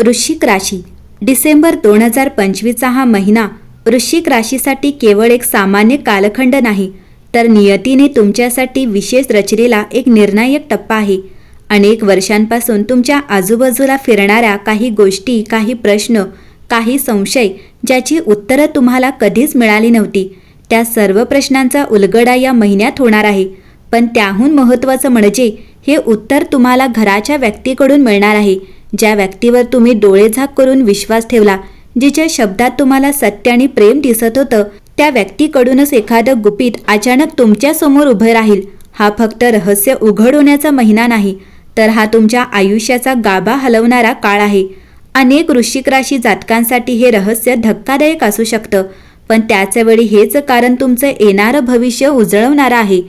वृश्चिक राशी. डिसेंबर दोन हजार पंचवीसचा हा महिना वृश्चिक राशीसाठी केवळ एक सामान्य कालखंड नाही तर नियतीने तुमच्यासाठी विशेष रचलेला एक निर्णायक टप्पा आहे. अनेक वर्षांपासून तुमच्या आजूबाजूला फिरणाऱ्या काही गोष्टी काही प्रश्न काही संशय ज्याची उत्तरं तुम्हाला कधीच मिळाली नव्हती. त्या सर्व प्रश्नांचा उलगडा या महिन्यात होणार आहे. पण त्याहून महत्त्वाचं म्हणजे हे उत्तर तुम्हाला घराच्या व्यक्तीकडून मिळणार आहे. ज्या व्यक्तीवर तुम्ही डोळेझाक करून विश्वास ठेवला जिच्या शब्दात तुम्हाला सत्य आणि प्रेम दिसत होतं त्या व्यक्तीकडूनच एखादं गुपित अचानक तुमच्यासमोर उभं राहील. हा फक्त रहस्य उघड होण्याचा महिना नाही तर हा तुमच्या आयुष्याचा गाभा हलवणारा काळ आहे. अनेक वृश्चिक राशी जातकांसाठी हे रहस्य धक्कादायक असू शकतं पण त्याचवेळी हेच कारण तुमचं येणारं भविष्य उजळवणारं आहे.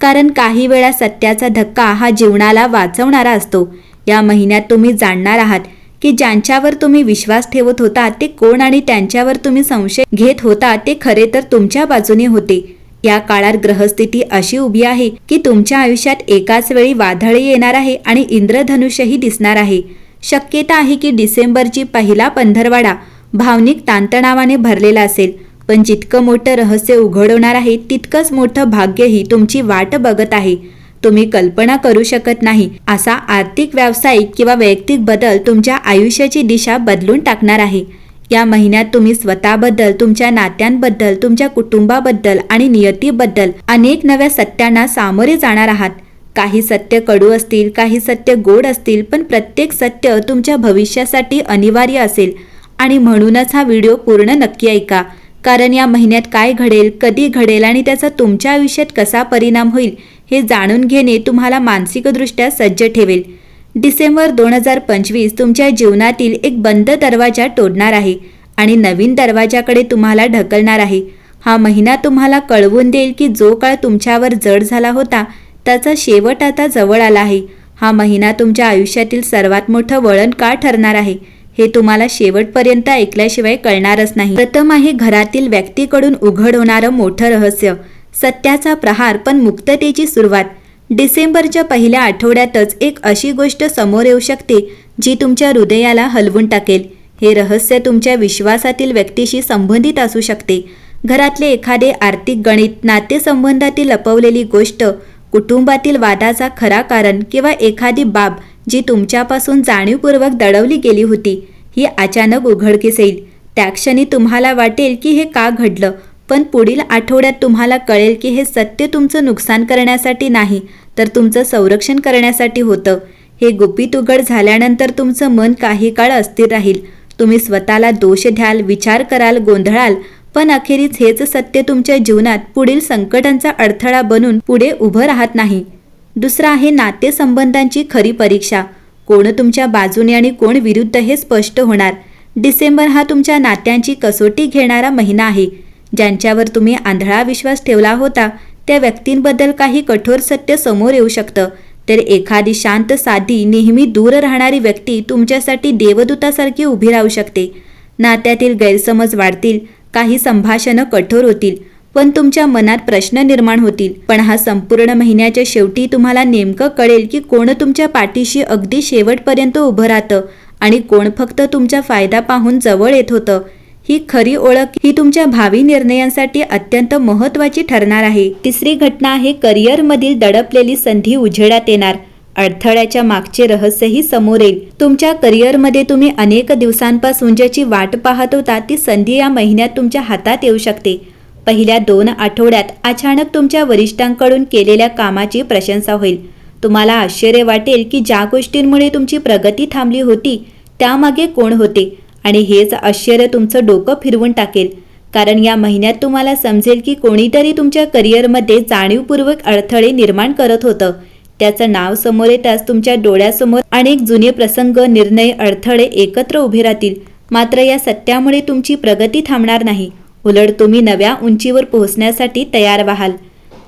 कारण काही वेळा सत्याचा धक्का हा जीवनाला वाचवणारा असतो. या महिन्यात तुम्ही जाणणार आहात की ज्यांच्यावर तुम्ही विश्वास ठेवत होता ते कोण आणि त्यांच्यावर तुम्ही संशय घेत होता ते खरे तर तुमच्या बाजूने होते. या काळात ग्रहस्थिती अशी उभी आहे की तुमच्या आयुष्यात एकाच वेळी वादळही येणार आहे आणि इंद्रधनुष्यही दिसणार आहे. शक्यता आहे की डिसेंबरची पहिला पंधरवाडा भावनिक ताणतणावाने भरलेला असेल पण जितकं मोठं रहस्य उघडवणार आहे तितकंच मोठं भाग्यही तुमची वाट बघत आहे. तुम्ही कल्पना करू शकत नाही. असा आर्थिक व्यावसायिक किंवा वैयक्तिक बदल तुमच्या आयुष्याची दिशा बदलून टाकणार आहे. या महिन्यात तुम्ही स्वतःबद्दल तुमच्या नात्यांबद्दल तुमच्या कुटुंबाबद्दल आणि नियतीबद्दल अनेक नव्या सत्यांना सामोरे जाणार आहात. काही सत्य कडू असतील काही सत्य गोड असतील पण प्रत्येक सत्य तुमच्या भविष्यासाठी अनिवार्य असेल. आणि म्हणूनच हा व्हिडिओ पूर्ण नक्की ऐका. कारण या महिन्यात काय घडेल कधी घडेल आणि त्याचा तुमच्या आयुष्यात कसा परिणाम होईल हे जाणून घेणे तुम्हाला मानसिकदृष्ट्या सज्ज ठेवेल. डिसेंबर दोन हजार पंचवीस तुमच्या जीवनातील एक बंद दरवाजा तोडणार आहे आणि नवीन दरवाजाकडे तुम्हाला ढकलणार आहे. हा महिना तुम्हाला कळवून देईल की जो काळ तुमच्यावर जड झाला होता त्याचा शेवट आता जवळ आला आहे. हा महिना तुमच्या आयुष्यातील सर्वात मोठं वळण का ठरणार आहे हे तुम्हाला शेवटपर्यंत ऐकल्याशिवाय कळणारच नाही. प्रथम आहे घरातील व्यक्तीकडून उघड होणारं मोठं रहस्य. सत्याचा प्रहार पण मुक्ततेची सुरुवात. डिसेंबरच्या पहिल्या आठवड्यातच एक अशी गोष्ट समोर येऊ शकते जी तुमच्या हृदयाला हलवून टाकेल. हे रहस्य तुमच्या विश्वासातील व्यक्तीशी संबंधित असू शकते. घरातले एखादे आर्थिक गणित नातेसंबंधातील लपवलेली गोष्ट कुटुंबातील वादाचा खरा कारण किंवा एखादी बाब जी तुमच्यापासून जाणीवपूर्वक दडवली गेली होती ही अचानक उघडकीस येईल. त्या क्षणी तुम्हाला वाटेल की हे का घडलं? पण पुढील आठवड्यात तुम्हाला कळेल की हे सत्य तुमचं नुकसान करण्यासाठी नाही तर तुमचं संरक्षण करण्यासाठी होतं. हे गुपित उघड झाल्यानंतर तुमचं मन काही काळ अस्थिर राहील. तुम्ही स्वतःला दोष द्याल विचार कराल गोंधळाल पण अखेरीस हेच सत्य तुमच्या जीवनात पुढील संकटांचा अडथळा बनून पुढे उभं राहत नाही. दुसरं आहे नातेसंबंधांची खरी परीक्षा. कोण तुमच्या बाजूने आणि कोण विरुद्ध हे स्पष्ट होणार? डिसेंबर हा तुमच्या नात्यांची कसोटी घेणारा महिना आहे. ज्यांच्यावर तुम्ही आंधळा विश्वास ठेवला होता त्या व्यक्तींबद्दल काही कठोर सत्य समोर येऊ शकतं. तर एखादी शांत साधी नेहमी दूर राहणारी व्यक्ती तुमच्यासाठी देवदूतासारखी उभी राहू शकते. नात्यातील गैरसमज वाढतील काही संभाषणं कठोर होतील पण तुमच्या मनात प्रश्न निर्माण होतील. पण हा संपूर्ण महिन्याच्या शेवटी तुम्हाला नेमकं कळेल की कोण तुमच्या पाठीशी अगदी शेवटपर्यंत उभं राहतं आणि कोण फक्त तुमचा फायदा पाहून जवळ येत होतं. ही खरी ओळख ही तुमच्या भावी निर्णयांसाठी अत्यंत महत्वाची ठरणार आहे. तिसरी घटना आहे करिअरमधील दडपलेली संधी उजेडात येणार. अडथळ्याच्या मागचे रहस्यही समोर येईल. तुमच्या करिअरमध्ये तुम्ही अनेक दिवसांपासून ज्याची वाट पाहत होता ती संधी या महिन्यात तुमच्या हातात येऊ शकते. पहिल्या दोन आठवड्यात अचानक तुमच्या वरिष्ठांकडून केलेल्या कामाची प्रशंसा होईल. तुम्हाला आश्चर्य वाटेल की ज्या गोष्टींमुळे तुमची प्रगती थांबली होती त्यामागे कोण होते? आणि हेच आश्चर्य तुमचं डोकं फिरवून टाकेल. कारण या महिन्यात तुम्हाला समजेल की कोणीतरी तुमच्या करिअरमध्ये जाणीवपूर्वक अडथळे निर्माण करत होतं. त्याचं नाव समोर येताच तुमच्या डोळ्यासमोर अनेक जुने प्रसंग निर्णय अडथळे एकत्र उभे राहतील. मात्र या सत्यामुळे तुमची प्रगती थांबणार नाही. उलट तुम्ही नव्या उंचीवर पोहोचण्यासाठी तयार व्हाल.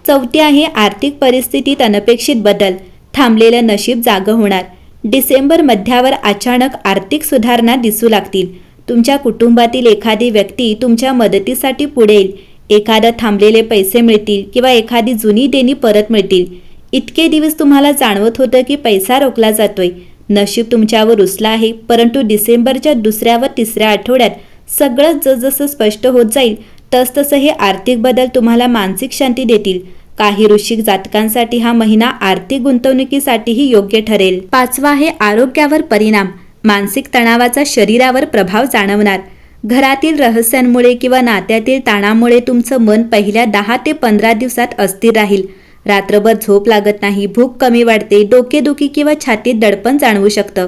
चौथी आहे आर्थिक परिस्थितीत अनपेक्षित बदल. थांबलेलं नशीब जागं होणार. डिसेंबर मध्यावर अचानक आर्थिक सुधारणा दिसू लागतील. तुमच्या कुटुंबातील एखादी व्यक्ती तुमच्या मदतीसाठी पुढे येईल. एखादं थांबलेले पैसे मिळतील किंवा एखादी जुनी देणी परत मिळतील. इतके दिवस तुम्हाला जाणवत होतं की पैसा रोखला जातोय. नशीब तुमच्यावर रुसलं आहे परंतु डिसेंबरच्या दुसऱ्या व तिसऱ्या आठवड्यात सगळं जसजसं स्पष्ट होत जाईल तसतसं हे आर्थिक बदल तुम्हाला मानसिक शांती देतील. काही ऋषिक जातकांसाठी हा महिना आर्थिक गुंतवणुकीसाठीही योग्य ठरेल. पाचवा आहे आरोग्यावर परिणाम. मानसिक तणावाचा शरीरावर प्रभाव जाणवणार. घरातील रहस्यांमुळे किंवा नात्यातील ताणामुळे तुमचं मन पहिल्या दहा ते पंधरा दिवसात अस्थिर राहील. रात्रभर झोप लागत नाही भूक कमी वाढते डोकेदुखी किंवा छातीत दडपण जाणवू शकतं.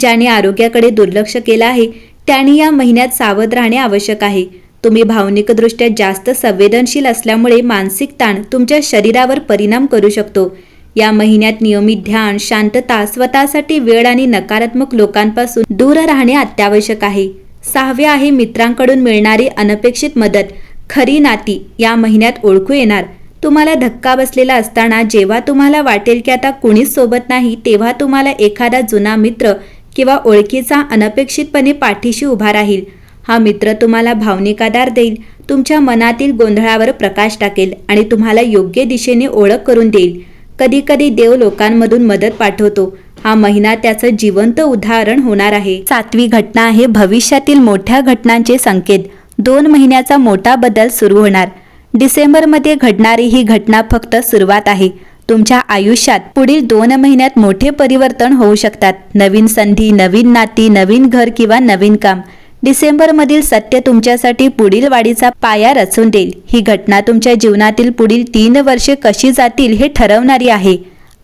ज्याने आरोग्याकडे दुर्लक्ष केलं आहे त्याने या महिन्यात सावध राहणे आवश्यक आहे. तुम्ही भावनिकदृष्ट्या जास्त संवेदनशील असल्यामुळे मानसिक ताण तुमच्या शरीरावर परिणाम करू शकतो. या महिन्यात नियमित ध्यान शांतता स्वतःसाठी वेळ आणि नकारात्मक लोकांपासून दूर राहणे अत्यावश्यक आहे. सहावे आहे मित्रांकडून मिळणारी अनपेक्षित मदत. खरी नाती या महिन्यात ओळखू येणार. तुम्हाला धक्का बसलेला असताना जेव्हा तुम्हाला वाटेल की आता कुणीच सोबत नाही तेव्हा तुम्हाला एखादा जुना मित्र किंवा ओळखीचा अनपेक्षितपणे पाठीशी उभा राहील. हा मित्र तुम्हाला भावनिक आधार देईल. तुमच्या मनातील गोंधळावर प्रकाश टाकेल आणि तुम्हाला योग्य दिशेने ओळख करून देईल. कधीकधी देव लोकांमधून मदत पाठवतो. हा महिना त्याचं जिवंत उदाहरण होणार आहे. सातवी घटना आहे. भविष्यातील मोठ्या घटनांचे संकेत. दोन महिन्याचा मोठा बदल सुरू होणार. डिसेंबरमध्ये घडणारी ही घटना फक्त सुरुवात आहे. तुमच्या आयुष्यात पुढील दोन महिन्यात मोठे परिवर्तन होऊ शकतात. नवीन संधी नवीन नाती नवीन घर किंवा नवीन काम. डिसेंबरमधील सत्य तुमच्यासाठी पुढील वाढीचा पाया रचून देईल. ही घटना तुमच्या जीवनातील पुढील तीन वर्षे कशी जातील हे ठरवणारी आहे.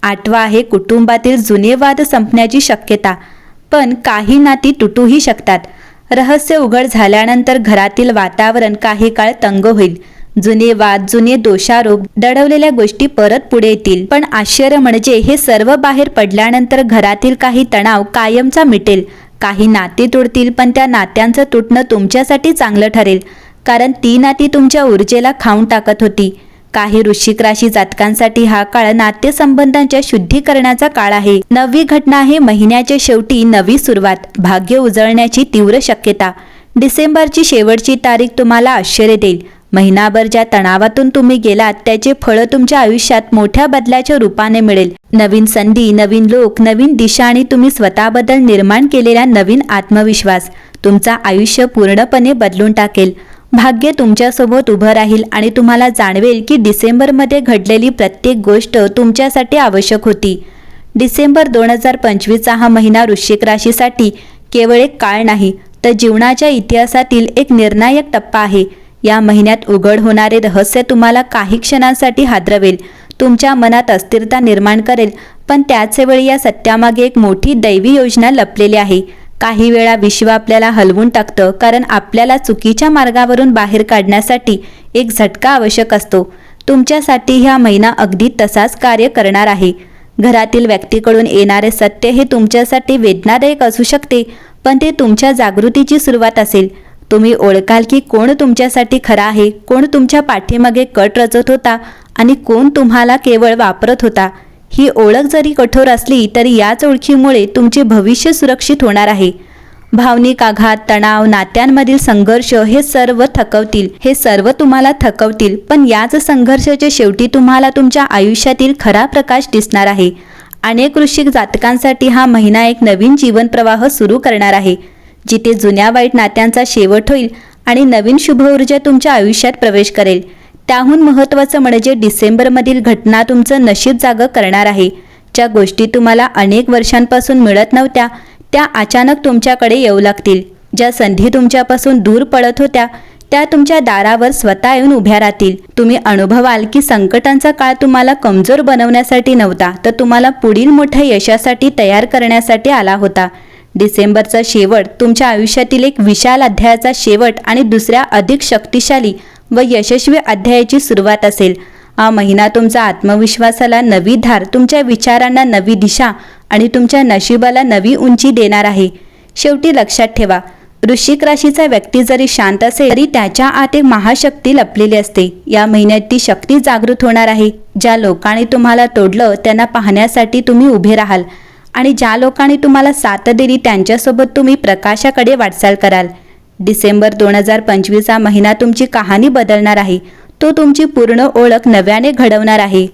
आठवा आहे कुटुंबातील जुने वाद संपण्याची शक्यता. पण काही नाती तुटूही शकतात. रहस्य उघड झाल्यानंतर घरातील वातावरण काही काळ तंग होईल. जुने वाद जुने दोषारोप दडवलेल्या गोष्टी परत पुढे येतील. पण आश्चर्य म्हणजे हे सर्व बाहेर पडल्यानंतर घरातील काही तणाव कायमचा मिटेल. काही नाती तुटतील पण त्या नात्यांचं तुटणं तुमच्यासाठी चांगलं ठरेल. कारण ती नाती तुमच्या ऊर्जेला खाऊन टाकत होती. काही वृश्चिक राशी जातकांसाठी हा काळ नातेसंबंधांच्या शुद्धीकरणाचा काळ आहे. नवी घटना आहे महिन्याच्या शेवटी नवी सुरुवात. भाग्य उजळण्याची तीव्र शक्यता. डिसेंबरची शेवटची तारीख तुम्हाला आश्चर्य देईल. महिनाभर ज्या तणावातून तुम्ही गेलात त्याचे फळं तुमच्या आयुष्यात मोठ्या बदलाच्या रूपाने मिळेल. नवीन संधी नवीन लोक नवीन दिशा आणि तुम्ही स्वतःबद्दल निर्माण केलेला नवीन आत्मविश्वास तुमचा आयुष्य पूर्णपणे बदलून टाकेल. भाग्य तुमच्यासोबत उभं राहील आणि तुम्हाला जाणवेल की डिसेंबरमध्ये घडलेली प्रत्येक गोष्ट तुमच्यासाठी आवश्यक होती. डिसेंबर दोन हजार पंचवीसचा हा महिना वृश्चिक राशीसाठी केवळ एक काळ नाही तर जीवनाच्या इतिहासातील एक निर्णायक टप्पा आहे. या महिन्यात उघड होणारे रहस्य तुम्हाला काही क्षणांसाठी हादरवेल. तुमच्या मनात अस्थिरता निर्माण करेल पण त्याच वेळी या सत्यामागे एक मोठी दैवी योजना लपलेली आहे. काही वेळा विश्व आपल्याला हलवून टाकतं कारण आपल्याला चुकीच्या मार्गावरून बाहेर काढण्यासाठी एक झटका आवश्यक असतो. तुमच्यासाठी हा महिना अगदी तसाच कार्य करणार आहे. घरातील व्यक्तीकडून येणारे सत्य हे तुमच्यासाठी वेदनादायक असू शकते पण ते तुमच्या जागृतीची सुरुवात असेल. तुम्ही ओळखाल की कोण तुमच्यासाठी खरा आहे कोण तुमच्या पाठीमागे कट रचत होता आणि कोण तुम्हाला केवळ वापरत होता. ही ओळख जरी कठोर असली तरी याच ओळखीमुळे तुमचे भविष्य सुरक्षित होणार आहे. भावनिक आघात तणाव नात्यांमधील संघर्ष हे सर्व थकवतील. हे सर्व तुम्हाला थकवतील पण याच संघर्षाच्या शेवटी तुम्हाला तुमच्या आयुष्यातील खरा प्रकाश दिसणार आहे. अनेक वृश्चिक जातकांसाठी हा महिना एक नवीन जीवन प्रवाह सुरू करणार आहे. जिथे जुन्या वाईट नात्यांचा शेवट होईल आणि नवीन शुभ ऊर्जा तुमच्या आयुष्यात प्रवेश करेल. त्याहून महत्त्वाचं म्हणजे डिसेंबरमधील घटना तुमचं नशीब जागं करणार आहे. ज्या गोष्टी तुम्हाला अनेक वर्षांपासून मिळत नव्हत्या त्या अचानक तुमच्याकडे येऊ लागतील. ज्या संधी तुमच्यापासून दूर पडत होत्या त्या तुमच्या दारावर स्वतः येऊन उभ्या राहतील. तुम्ही अनुभवाल की संकटांचा काळ तुम्हाला कमजोर बनवण्यासाठी नव्हता तर तुम्हाला पुढील मोठ्या यशासाठी तयार करण्यासाठी आला होता. डिसेंबरचा शेवट तुमच्या आयुष्यातील एक विशाल अध्यायाचा शेवट आणि दुसऱ्या अधिक शक्तिशाली व यशस्वी अध्यायाची सुरुवात असेल. हा महिना तुमचा आत्मविश्वासाला नवी धार तुमच्या विचारांना नवी दिशा आणि तुमच्या नशिबाला नवी उंची देणार आहे. शेवटी लक्षात ठेवा वृश्चिक राशीचा व्यक्ती जरी शांत असेल तरी त्याच्या आत एक महाशक्ती लपलेली असते. या महिन्यात ती शक्ती जागृत होणार आहे. ज्या लोकांनी तुम्हाला तोडलं त्यांना पाहण्यासाठी तुम्ही उभे राहाल. आणि ज्या लोकांनी तुम्हाला साथ दिली त्यांच्यासोबत तुम्ही प्रकाशाकडे वाटचाल कराल. डिसेंबर दोन हजार पंचवीसचा महिना तुमची कहाणी बदलणार आहे. तो तुमची पूर्ण ओळख नव्याने घडवणार आहे.